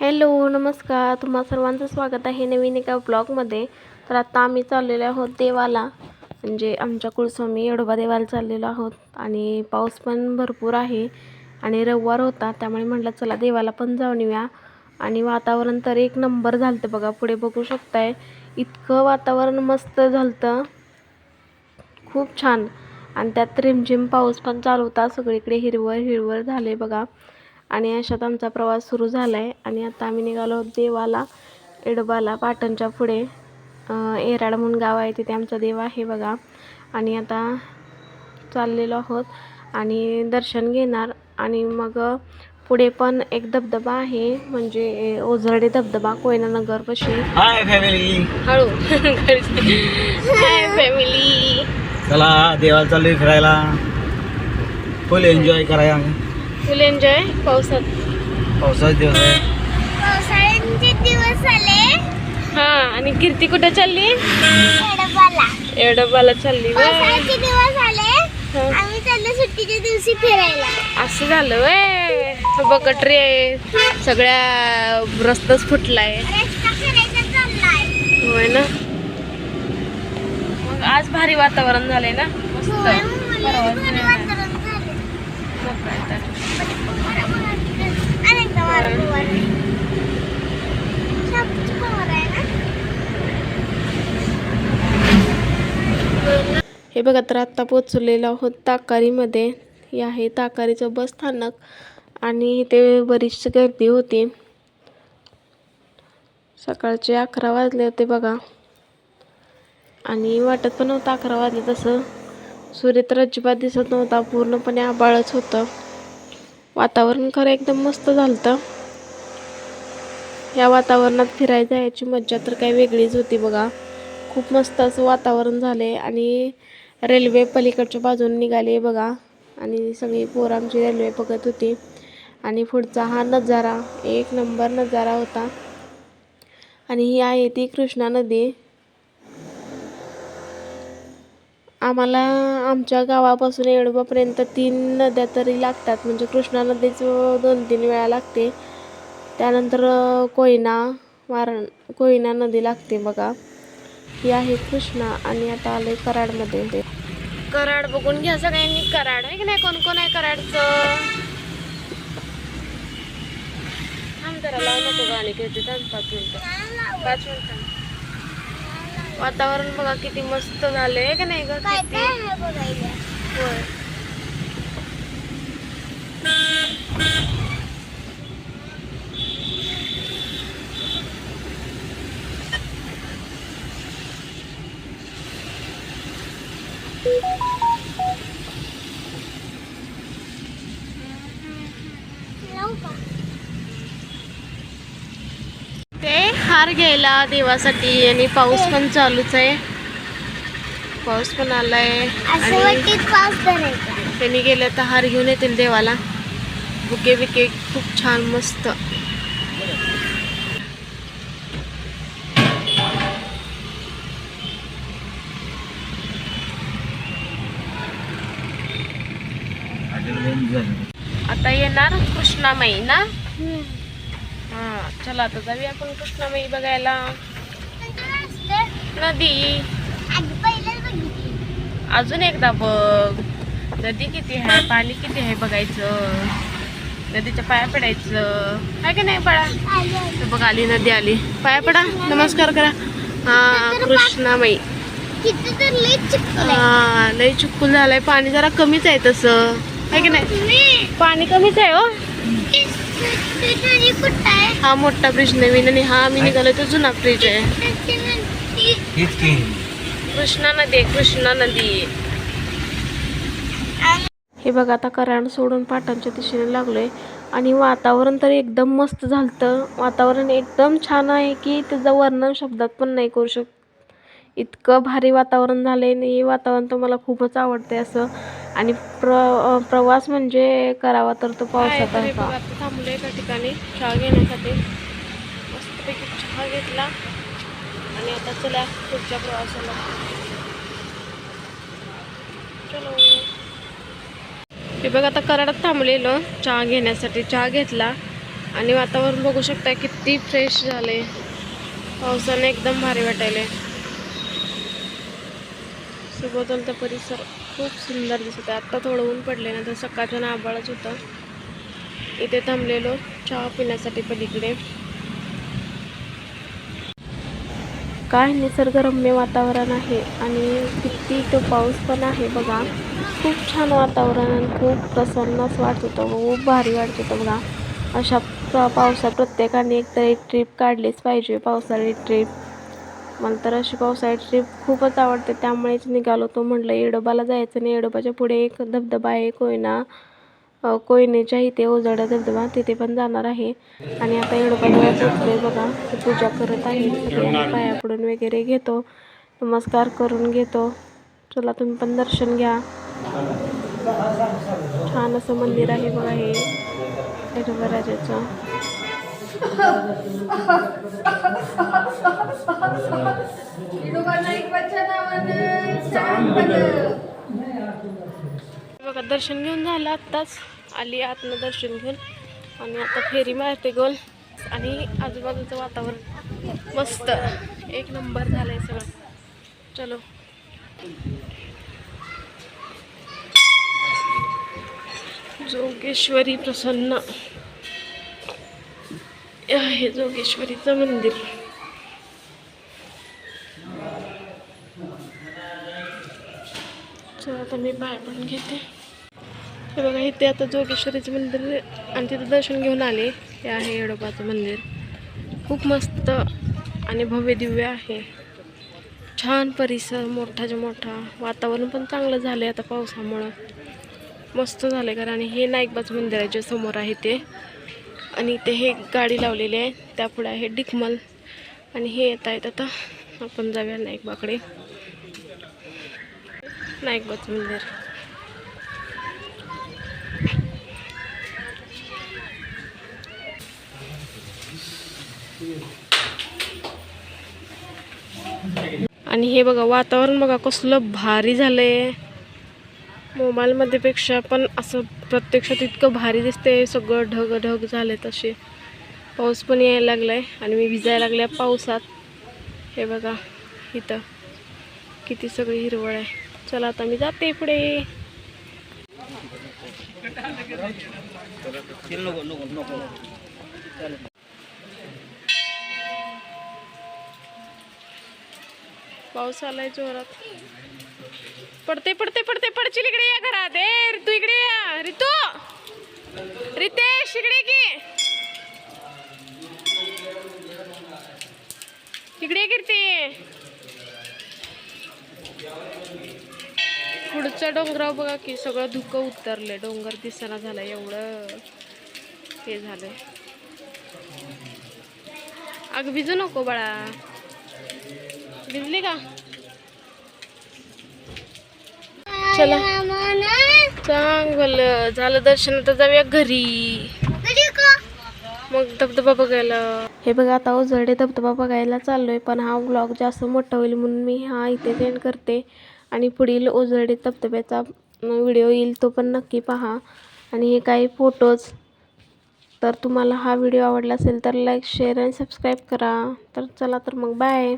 Hello नमस्कार. तुम्हा सर्वांचं स्वागत आहे नवीन एका ब्लॉगमध्ये तर आता आम्ही चाललेलो आहोत देवाला. म्हणजे आमच्या कुळस्वामी येडोबा देवाला चाललेलो आहोत. आणि पाऊस पण भरपूर आहे. आणि रविवार होता त्यामुळे म्हटलं चला देवाला पण जाऊन येऊया. आणि वातावरण तर एक नंबर झालं बघा पुढे बघू शकताय. इतकं वातावरण मस्त झालं खूप छान. आणि त्यात रिमझिम पाऊस पण चालू होता. सगळीकडे हिरवळ हिरवळ झाले बघा. आणि अशात आमचा प्रवास सुरू झाला आहे आणि आता आम्ही निघालो देवाला एडोबाला पाटणच्या पुढे. एराड म्हणून गाव आहे तिथे आमचा देव आहे बघा. आणि आता चाललेलो आहोत आणि दर्शन घेणार. आणि मग पुढे पण एक धबधबा आहे म्हणजे ओझरडे धबधबा कोयनानगरपाशी हाय फॅमिली हळू. हाय फॅमिली चला देवाला चाललोय फिरायला. फुल एन्जॉय करायला फुल एन्जॉय पावसात. पावसाचे दिवस आहे. पावसाळ्यांचे दिवस आले. हा आणि कीर्ती कुठे चालली? एडबाला एडोबाला चालली. पावसाळ्याचे दिवस आले. हा. आम्ही चाललो सुट्टीच्या दिवशी फिरायला. असं झालं वय. बघ ट्रे सगळ्या रस्ताच फुटलाय. रस्ता फिरायचा चाललाय. होय ना? मग आज भारी वातावरण झालंय ना? मस्त. होय, मुलं परवा बरं हे बघा तर आत्ता पोचलेलो आहोत ताकारीमध्ये. हे आहे ताकारीचं बस स्थानक आणि इथे बरीचशी गर्दी होती. सकाळचे अकरा वाजले होते बघा. आणि वाटत पण होतं अकरा वाजले तसं. सूर्य तर अजिबात दिसत नव्हता. पूर्णपणे आबाळच होतं. वातावरण खरं एकदम मस्त झालं या वातावरणात फिरायला जायची मज्जा तर काही वेगळीच होती बघा. खूप मस्त असं वातावरण झाले आणि रेल्वे पलीकडच्या बाजूने निघाली बघा. आणि सगळी पोरं आमची रेल्वे बघत होती. आणि पुढचा हा नजारा एक नंबर नजारा होता. आणि ही आहे ती कृष्णा नदी. आम्हाला आमच्या गावापासून येडोबापर्यंत तीन नद्या तरी लागतात. म्हणजे कृष्णा नदीचं दोन तीन वेळा लागते. त्यानंतर कोयना वारण कोयना नदी लागते बघा. ही आहे कृष्णा आणि आता आले कराडमध्ये. ते कराड बघून घ्या सगळ्यांनी. कराड आहे की नाही? कोण कोण आहे कराडचं? आमदाराला नको गाणी. घेते पाच मिनिटं. पाच मिनिटं. वातावरण बघा किती मस्त झालंय की नाही ग? किती? बघायला होय लावू का ते हार घ्यायला देवासाठी आणि पाऊस पण चालूच आहे. पाऊस पण आलाय आणि त्यांनी गेलं तर हार घेऊन येतील देवाला. बुके बिके खूप छान मस्त. आता येणार कृष्णामाई ना? हा चला आता जाऊया आपण कृष्णामाई बघायला. नदी. अजून एकदा बघ. नदी किती आहे पाणी किती आहे बघायचं. नदीच्या पाया पडायचं. आहे की नाही पडा बघ आली नदी आली. पाया पडा नमस्कार करा. हा कृष्णामाई. हा लय चुकून झालंय. पाणी जरा कमीच आहे तसं. आहे की नाही? पाणी कमीच आहे हो? हा मोठा फ्रीज नवीन आणि हा आम्ही निघालो तो जुना फ्रीज आहे. कृष्णा नदी आहे कृष्णा नदी. हे बघा आता कराड सोडून पाटांच्या दिशेने लागलोय. आणि वातावरण तर एकदम मस्त झालतं. वातावरण एकदम छान आहे की त्याचं वर्णन शब्दात पण नाही करू शकत. इतकं भारी वातावरण झालंय आणि हे वातावरण तर मला खूपच आवडते असं. आणि प्र प्रवास म्हणजे करावा तर तो पावसात आहे का थांबलोय एका ठिकाणी चहा घेण्यासाठी. मस्तपैकी चहा घेतला. आणि आता चला पुढच्या प्रवासाला. चलो. हे बघ आता कराडात थांबलेलो. चहा घेण्यासाठी चहा घेतला. आणि वातावरण बघू शकता किती फ्रेश झाले. पावसाने एकदम भारी वाटायले. सभोवतालचा परिसर. खूप सुंदर दिसत आहे. आत्ता थोडं ऊन पडले ना तर सकाळचं आभाळच होतं. इथे थांबलेलो चहा पिण्यासाठी पलीकडे. काय निसर्गरम्य वातावरण आहे आणि किती तो पाऊस पण आहे बघा. खूप छान वातावरण आणि खूप प्रसन्नच वाटत होतं. खूप भारी वाटत होतं बघा. अशा पावसात प्रत्येकाने एकतर एक ट्रिप काढलीच पाहिजे पावसाळी ट्रिप मला तर अशी पावसाळी ट्रिप खूपच आवडते. त्यामुळेच निघालो तो म्हटलं येडोबाला जायचं आणि येडोबाच्या पुढे एक धबधबा आहे कोयना. कोयनेच्या इथे ओझडा धबधबा तिथे पण जाणार आहे. आणि आता येडोबाला पोचलोय बघा. पूजा करत आहे. सगळ्यांनी पाया पडून वगैरे घेतो. नमस्कार करून घेतो. चला तुम्ही पण दर्शन घ्या. छान असं मंदिर आहे बघा हे. येडोबा राजाचं. बघा दर्शन घेऊन झालं आत्ताच. आली आतनं दर्शन घेऊन. आणि आता फेरी मारते गोल. आणि आजूबाजूचं वातावरण मस्त. एक नंबर झालंय सगळं. चलो. जोगेश्वरी प्रसन्न. हे आहे जोगेश्वरीचं मंदिर. चला आता मी बाय पण घेते. हे बघा इथे आता जोगेश्वरीचं मंदिर आणि तिथं दर्शन घेऊन आले. हे आहे येडोबाचं मंदिर. खूप मस्त आणि भव्य दिव्य आहे. छान परिसर मोठाच्या मोठा. वातावरण पण चांगलं झालं आहे आता पावसामुळं. मस्त झालं आहे कारण आणि हे नाईकबाचं मंदिर आहे जे समोर आहे ते. आणि इथे हे गाडी लावलेली आहे. त्यापुढे आहे डिकमल. आणि हे येत आहेत आता. आपण जाऊया नाईकबाकडे. नाईकबाचं मंदिर. आणि हे बघा वातावरण बघा कसलं भारी झालंय. मोबाईलमध्ये पेक्षा पण असं प्रत्यक्षात इतकं भारी दिसते सगळं ढग ढग झाले तसे पाऊस पण यायला लागलाय आणि मी भिजायला लागल्या पावसात. हे बघा इथं किती सगळी हिरवळ आहे. चला आता मी जाते पुढे. पाऊस आलाय जोरात. पडते पडते पडते पडशील इकडे या घरात. ए ऋतू इकडे या. ऋतू रितेश इकडे की. इकडे कीर्ती. पुढच्या डोंगरावर बघा की सगळं धुकं उतरले डोंगर दिसना झालं एवढं. हे झालंय. अग भिजू नको बाळा. भिजली का? चला. चांगलं. झालं दर्शन आता जाऊया घरी. मग धबधबा बघायला. हे बघा आता ओझरडे धबधबा बघायला चाललोय पण हा व्लॉग जास्त मोठा होईल म्हणून मी हा इथे एंड करते. आणि पुढील ओझरडे धबधब्याचा व्हिडिओ येईल तो पण नक्की पहा. आणि हे काही फोटोज तर तुम्हाला हा व्हिडिओ आवडला असेल तर लाईक शेअर आणि सबस्क्राईब करा. तर चला तर मग बाय